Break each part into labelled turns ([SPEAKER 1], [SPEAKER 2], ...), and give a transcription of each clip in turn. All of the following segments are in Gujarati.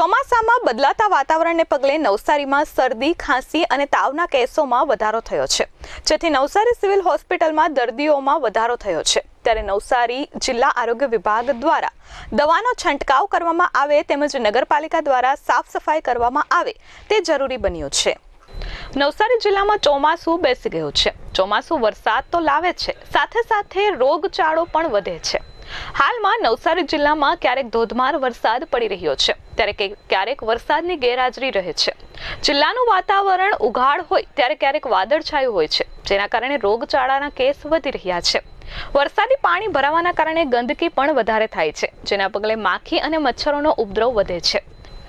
[SPEAKER 1] ચોમાસામાં બદલાતા વાતાવરણને પગલે નવસારીમાં શરદી, ખાંસી અને તાવના કેસોમાં વધારો થયો છે. જેથી નવસારી સિવિલ હોસ્પિટલમાં દર્દીઓમાં વધારો થયો છે. ત્યારે નવસારી જિલ્લા આરોગ્ય વિભાગ દ્વારા દવાનો છંટકાવ કરવામાં આવે તેમજ નગરપાલિકા દ્વારા સાફ સફાઈ કરવામાં આવે તે જરૂરી બન્યું છે. નવસારી જિલ્લામાં ચોમાસું બેસી ગયું છે. ચોમાસું વરસાદ તો લાવે છે. સાથે સાથે રોગચાળો પણ વધે છે. હાલમાં નવસારી જિલ્લામાં ક્યારેક ધોધમાર વરસાદ પડી રહ્યો છે. ત્યારે ક્યારેક વરસાદની ગેરહાજરી રહે છે. જિલ્લાનું વાતાવરણ ઉઘાડ હોય ત્યારે ક્યારેક વાદળછાયું હોય છે, જેના કારણે રોગચાળાના કેસ વધી રહ્યા છે. વરસાદી પાણી ભરાવાના કારણે ગંદકી પણ વધારે થાય છે, જેના પગલે માખી અને મચ્છરોનો ઉપદ્રવ વધે છે.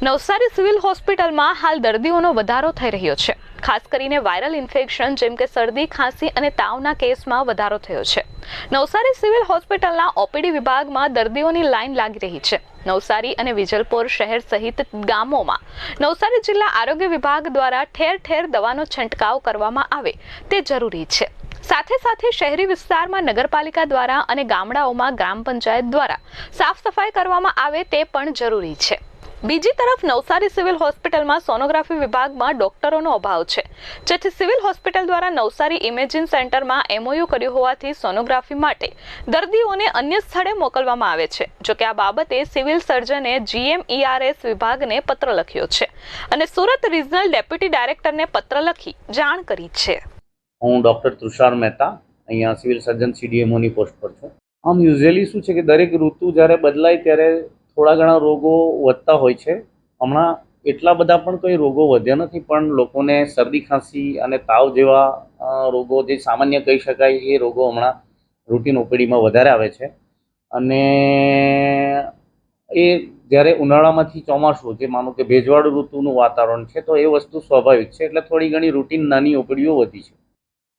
[SPEAKER 1] નવસારી સિવિલ હોસ્પિટલમાં હાલ દર્દીઓનો વધારો થઈ રહ્યો છે. ખાસ કરીને વાયરલ ઇન્ફેક્શન જેમ કે શરદી, ખાંસી અને તાવના કેસમાં વધારો થયો છે. નવસારી સિવિલ હોસ્પિટલના ઓપીડી વિભાગમાં દર્દીઓની લાઈન લાગી રહી છે. નવસારી અને વિજલપોર શહેર સહિત ગામોમાં નવસારી જિલ્લા આરોગ્ય વિભાગ દ્વારા ઠેર ઠેર દવાનો છંટકાવ કરવામાં આવે તે જરૂરી છે. સાથે સાથે શહેરી વિસ્તારમાં નગરપાલિકા દ્વારા અને ગામડાઓમાં ગ્રામ પંચાયત દ્વારા સાફ સફાઈ કરવામાં આવે તે પણ જરૂરી છે. બીજી તરફ નવસારી સિવિલ હોસ્પિટલમાં સોનોગ્રાફી વિભાગમાં ડોક્ટરોનો અભાવ છે. જેથી સિવિલ હોસ્પિટલ દ્વારા નવસારી ઇમેજિંગ સેન્ટરમાં એમઓયુ કર્યું હોવાથી સોનોગ્રાફી માટે દર્દીઓને અન્ય સ્થળે મોકલવામાં આવે છે. જોકે આ બાબતે સિવિલ સર્જને જીએમઈઆરએસ વિભાગને પત્ર લખ્યો છે અને સુરત રિજનલ ડેપ્યુટી ડાયરેક્ટરને પત્ર લખી જાણ કરી છે.
[SPEAKER 2] હું ડૉક્ટર તુષાર મહેતા, અહીંયા સિવિલ સર્જન સીડીએમઓની પોસ્ટ પર છું. આમ યુઝ્યુઅલી શું છે કે દરેક ઋતુ જ્યારે બદલાય ત્યારે થોડા ઘણા રોગો વધતા હોય છે. હમણાં એટલા બધા પણ કોઈ રોગો વધ્યા નથી, પણ લોકોને શરદી, ખાંસી અને તાવ જેવા રોગો જે સામાન્ય કહી શકાય એ રોગો હમણાં રૂટીન ઓપીડીમાં વધારે આવે છે. અને એ જ્યારે ઉનાળામાંથી ચોમાસું, જે માનો કે ભેજવાળું ઋતુનું વાતાવરણ છે, તો એ વસ્તુ સ્વાભાવિક છે. એટલે થોડી ઘણી રૂટીન નાની ઓપડીઓ વધી છે.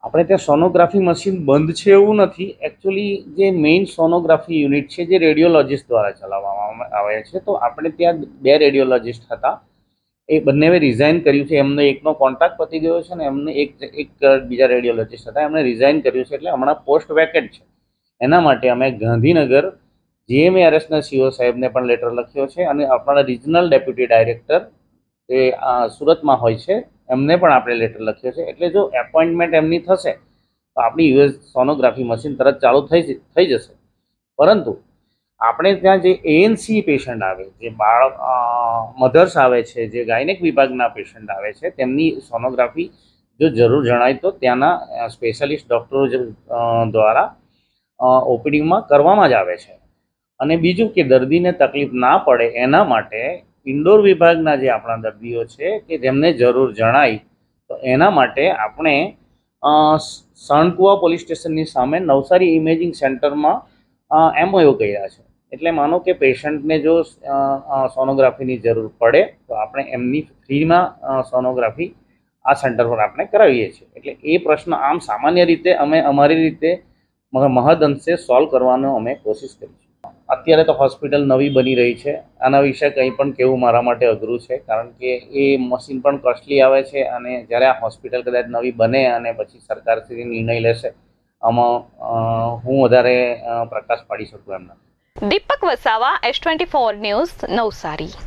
[SPEAKER 2] આપણે ત્યાં સોનોગ્રાફી મશીન બંધ છે એવું નથી. એકચ્યુઅલી જે મેઇન સોનોગ્રાફી યુનિટ છે, જે રેડિયોલોજિસ્ટ દ્વારા ચલાવવામાં આવે છે, તો આપણે ત્યાં બે રેડિયોલોજિસ્ટ હતા. એ બંનેએ રિઝાઇન કર્યું છે. એમને એકનો કોન્ટ્રાક્ટ પતી ગયો છે ને એમને એક એક બીજા રેડિયોલોજિસ્ટ હતા. એમણે રિઝાઇન કર્યું છે એટલે હમણાં પોસ્ટ વેકેટ છે. એના માટે અમે ગાંધીનગર જીએમએઆરએસના સીઓ સાહેબને પણ લેટર લખ્યો છે અને આપણા રિજનલ ડેપ્યુટી ડાયરેક્ટર એ સુરતમાં હોય છે. એમને પણ આપણે લેટર લખ્યો છે એટલે જો એપોઇન્ટમેન્ટ એમની થશે, તો આપણી યુએસ સોનોગ્રાફી મશીન તરત ચાલુ થઈ થઈ જશે. પરંતુ આપણે ત્યાં જે એએનસી પેશન્ટ આવે, જે બાળક મધર્સ આવે છે, જે ગાયનેક વિભાગના પેશન્ટ આવે છે, તેમની સોનોગ્રાફી જો જરૂર જણાય તો ત્યાંના સ્પેશિયાલિસ્ટ ડૉક્ટરો દ્વારા ઓપીડીમાં કરવામાં જ આવે છે. અને બીજું કે દર્દીને તકલીફ ના પડે એના માટે ઇન્ડોર વિભાગના જે આપણા દર્દીઓ છે કે જેમને જરૂર જણાય, તો એના માટે આપણે સણકુવા પોલીસ સ્ટેશનની સામે નવસારી ઇમેજિંગ સેન્ટરમાં એમઓયુ કર્યા છે. એટલે માનો કે પેશન્ટને જો સોનોગ્રાફીની જરૂર પડે, તો આપણે એમની ફ્રીમાં સોનોગ્રાફી આ સેન્ટર પર આપણે કરાવીએ છીએ. એટલે એ પ્રશ્ન આમ સામાન્ય રીતે અમે અમારી રીતે મહદ અંશે સોલ્વ કરવાનો અમે કોશિશ કરી અત્યારે તો હોસ્પિટલ નવી બની રહી છે. આના વિશે કંઈ પણ કહેવું મારા માટે અઘરું છે, કારણ કે એ મશીન પણ કોસ્ટલી આવે છે અને જ્યારે આ હોસ્પિટલ કદાચ નવી બને અને પછી સરકારથી નિર્ણય લેશે, આમાં હું વધારે પ્રકાશ પાડી શકું એમ
[SPEAKER 1] Deepak Vasava S twenty four news Navsari.